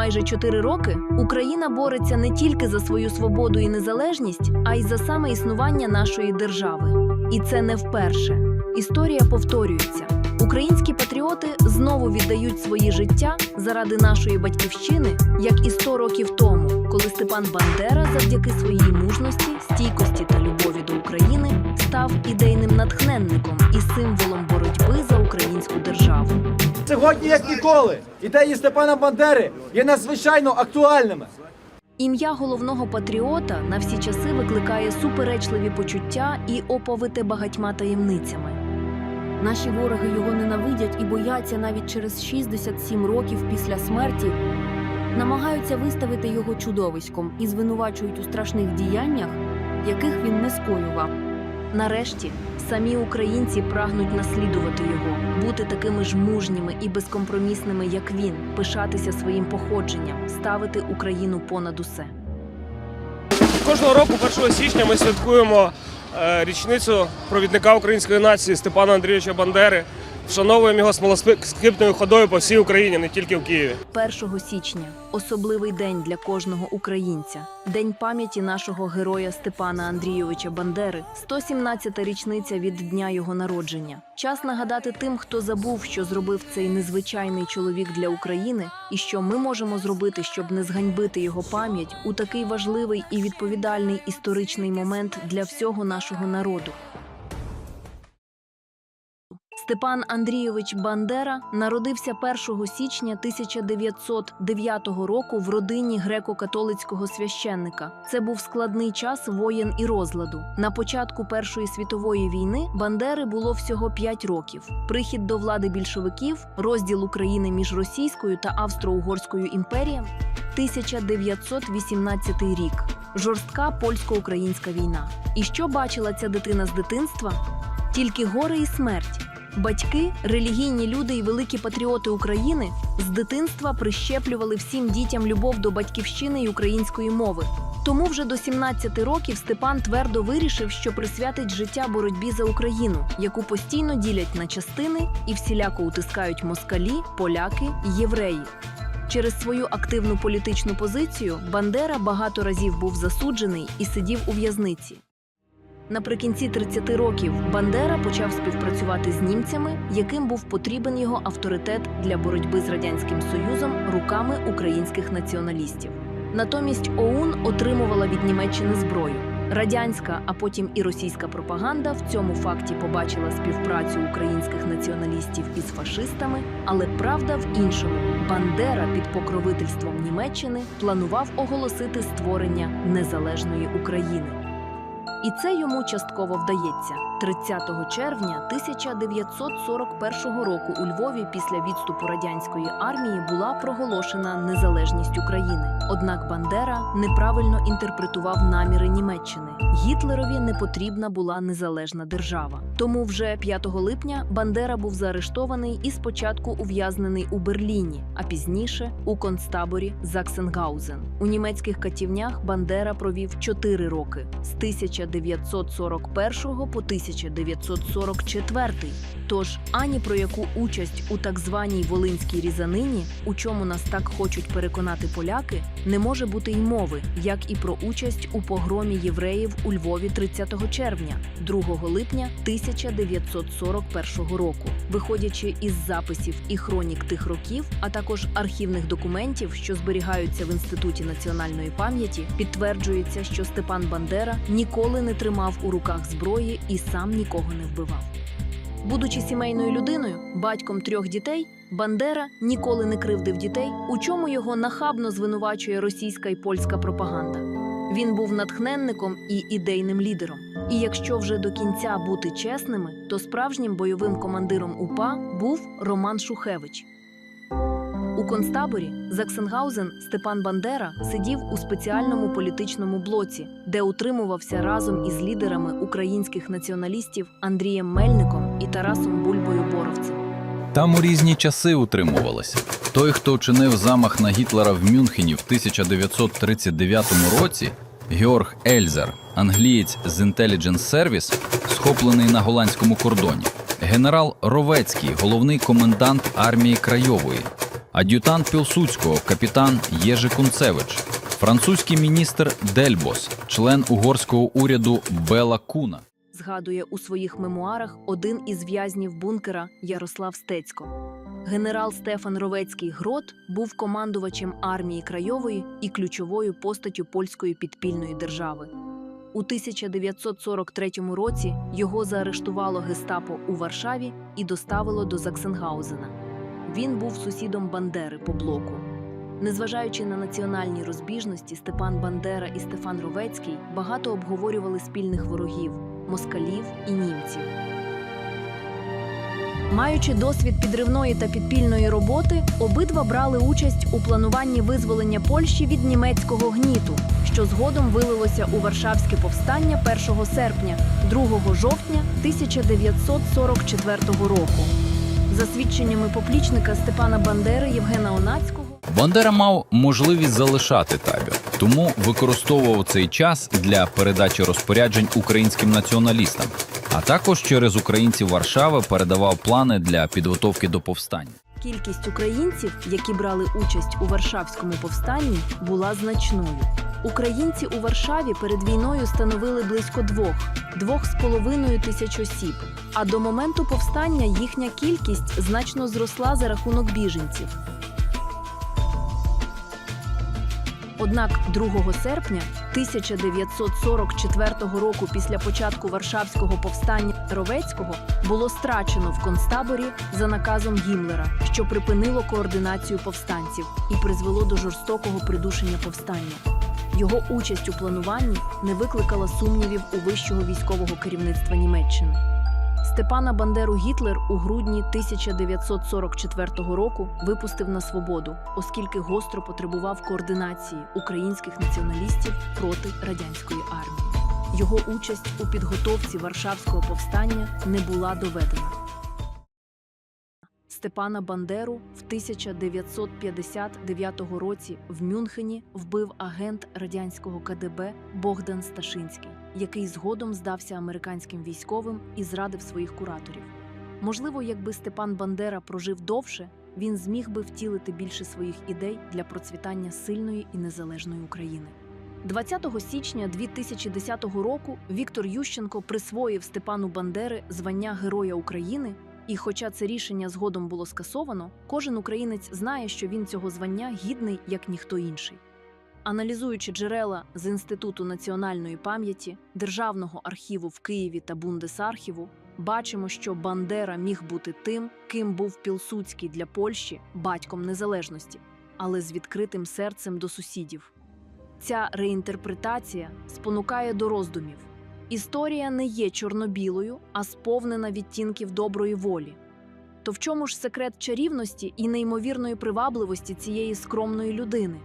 Майже чотири роки Україна бореться не тільки за свою свободу і незалежність, а й за саме існування нашої держави. І це не вперше. Історія повторюється. Українські патріоти знову віддають свої життя заради нашої батьківщини, як і 100 років тому, коли Степан Бандера завдяки своїй мужності, стійкості та любові до України став ідейним натхненником і символом боротьби за державу. Сьогодні, як ніколи, ідеї Степана Бандери є надзвичайно актуальними. Ім'я головного патріота на всі часи викликає суперечливі почуття і оповите багатьма таємницями. Наші вороги його ненавидять і бояться навіть через 67 років після смерті. Намагаються виставити його чудовиськом і звинувачують у страшних діяннях, яких він не скоював. Нарешті самі українці прагнуть наслідувати його, бути такими ж мужніми і безкомпромісними, як він, пишатися своїм походженням, ставити Україну понад усе. Кожного року, 1 січня, ми святкуємо е, річницю провідника української нації Степана Андрійовича Бандери. Вшановуємо його смолоскипною ходою по всій Україні, не тільки в Києві. 1 січня особливий день для кожного українця. День пам'яті нашого героя Степана Андрійовича Бандери, 117-та річниця від дня його народження. Час нагадати тим, хто забув, що зробив цей незвичайний чоловік для України, і що ми можемо зробити, щоб не зганьбити його пам'ять у такий важливий і відповідальний історичний момент для всього нашого народу. Степан Андрійович Бандера народився 1 січня 1909 року в родині греко-католицького священника. Це був складний час воєн і розладу. На початку Першої світової війни Бандери було всього 5 років. Прихід до влади більшовиків, розділ України між Російською та Австро-Угорською імперіями, 1918 рік. Жорстка польсько-українська війна. І що бачила ця дитина з дитинства? Тільки горе і смерть. Батьки, релігійні люди і великі патріоти України з дитинства прищеплювали всім дітям любов до батьківщини і української мови. Тому вже до 17 років Степан твердо вирішив, що присвятить життя боротьбі за Україну, яку постійно ділять на частини і всіляко утискають москалі, поляки і євреї. Через свою активну політичну позицію Бандера багато разів був засуджений і сидів у в'язниці. Наприкінці 30 років Бандера почав співпрацювати з німцями, яким був потрібен його авторитет для боротьби з радянським союзом руками українських націоналістів. Натомість ОУН отримувала від Німеччини зброю. Радянська, а потім і російська пропаганда в цьому факті побачила співпрацю українських націоналістів із фашистами, але правда в іншому. Бандера під покровительством Німеччини планував оголосити створення незалежної України. І це йому частково вдається. 30 червня 1941 року у Львові після відступу радянської армії була проголошена незалежність України. Однак Бандера неправильно інтерпретував наміри Німеччини. Гітлерові не потрібна була незалежна держава. Тому вже 5 липня Бандера був заарештований і спочатку ув'язнений у Берліні, а пізніше у концтаборі Заксенгаузен. У німецьких катівнях Бандера провів 4 роки з 1941 по 1944. Тож ані про яку участь у так званій волинській різанині, у чому нас так хочуть переконати поляки, не може бути й мови, як і про участь у погромі євреїв у Львові 30 червня, 2 липня 1941 року. Виходячи із записів і хронік тих років, а також архівних документів, що зберігаються в інституті національної пам'яті, підтверджується, що Степан Бандера ніколи не тримав у руках зброї і сам нікого не вбивав. Будучи сімейною людиною, батьком трьох дітей, Бандера ніколи не кривдив дітей, у чому його нахабно звинувачує російська і польська пропаганда. Він був натхненником і ідейним лідером. І якщо вже до кінця бути чесними, то справжнім бойовим командиром УПА був Роман Шухевич. У концтаборі Заксенгаузен Степан Бандера сидів у спеціальному політичному блоці, де утримувався разом із лідерами українських націоналістів Андрієм Мельником і Тарасом Бульбою Боровцем. Там у різні часи утримувалися. Той, хто вчинив замах на Гітлера в Мюнхені в 1939 році, Георг Ельзер, англієць з Intelligence Service, схоплений на голландському кордоні. Генерал Ровецький, головний комендант армії Крайової. Ад'ютант Пілсуцького, капітан Єжи Кунцевич, французький міністр Дельбос, член угорського уряду Бела Куна. згадує у своїх мемуарах один із в'язнів бункера Ярослав Стецько. Генерал Стефан Ровецький Грот був командувачем армії Крайової і ключовою постаттю польської підпільної держави. У 1943 році його заарештувало гестапо у Варшаві і доставило до Заксенгаузена. Він був сусідом Бандери по блоку. Незважаючи на національні розбіжності, Степан Бандера і Стефан Ровецький багато обговорювали спільних ворогів москалів і німців. Маючи досвід підривної та підпільної роботи, обидва брали участь у плануванні визволення Польщі від німецького гніту, що згодом вилилося у Варшавське повстання 1 серпня, 2 жовтня 1944 року. За свідченнями поплічника Степана Бандери Євгена Онацького. Бандера мав можливість залишати табір, тому використовував цей час для передачі розпоряджень українським націоналістам, а також через українців Варшави передавав плани для підготовки до повстання. Кількість українців, які брали участь у Варшавському повстанні, була значною. Українці у Варшаві перед війною становили близько двох двох з половиною тисяч осіб. А до моменту повстання їхня кількість значно зросла за рахунок біженців. Однак 2 серпня 1944 року, після початку Варшавського повстання Ровецького, було страчено в концтаборі за наказом Гімлера, що припинило координацію повстанців і призвело до жорстокого придушення повстання. Його участь у плануванні не викликала сумнівів у вищого військового керівництва Німеччини. Степана Бандеру Гітлер у грудні 1944 року випустив на свободу, оскільки гостро потребував координації українських націоналістів проти радянської армії. Його участь у підготовці Варшавського повстання не була доведена. Степана Бандеру в 1959 році в Мюнхені вбив агент радянського КДБ Богдан Сташинський, який згодом здався американським військовим і зрадив своїх кураторів. Можливо, якби Степан Бандера прожив довше, він зміг би втілити більше своїх ідей для процвітання сильної і незалежної України. 20 січня 2010 року Віктор Ющенко присвоїв Степану Бандери звання Героя України. І хоча це рішення згодом було скасовано, кожен українець знає, що він цього звання гідний як ніхто інший. Аналізуючи джерела з Інституту національної пам'яті, Державного архіву в Києві та Бундесархіву, бачимо, що Бандера міг бути тим, ким був Пілсудський для Польщі батьком незалежності, але з відкритим серцем до сусідів. Ця реінтерпретація спонукає до роздумів. Історія не є чорно-білою, а сповнена відтінків доброї волі. То в чому ж секрет чарівності і неймовірної привабливості цієї скромної людини?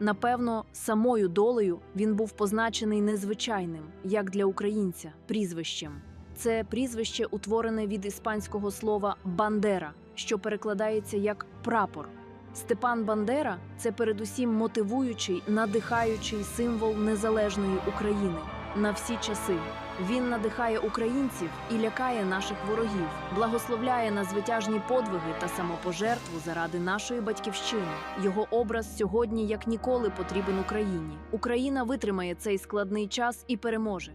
Напевно, самою долею він був позначений незвичайним, як для українця, прізвищем. Це прізвище утворене від іспанського слова бандера, що перекладається як прапор. Степан Бандера це передусім мотивуючий, надихаючий символ незалежної України на всі часи. Він надихає українців і лякає наших ворогів, благословляє на звитяжні подвиги та самопожертву заради нашої батьківщини. Його образ сьогодні як ніколи потрібен Україні. Україна витримає цей складний час і переможе.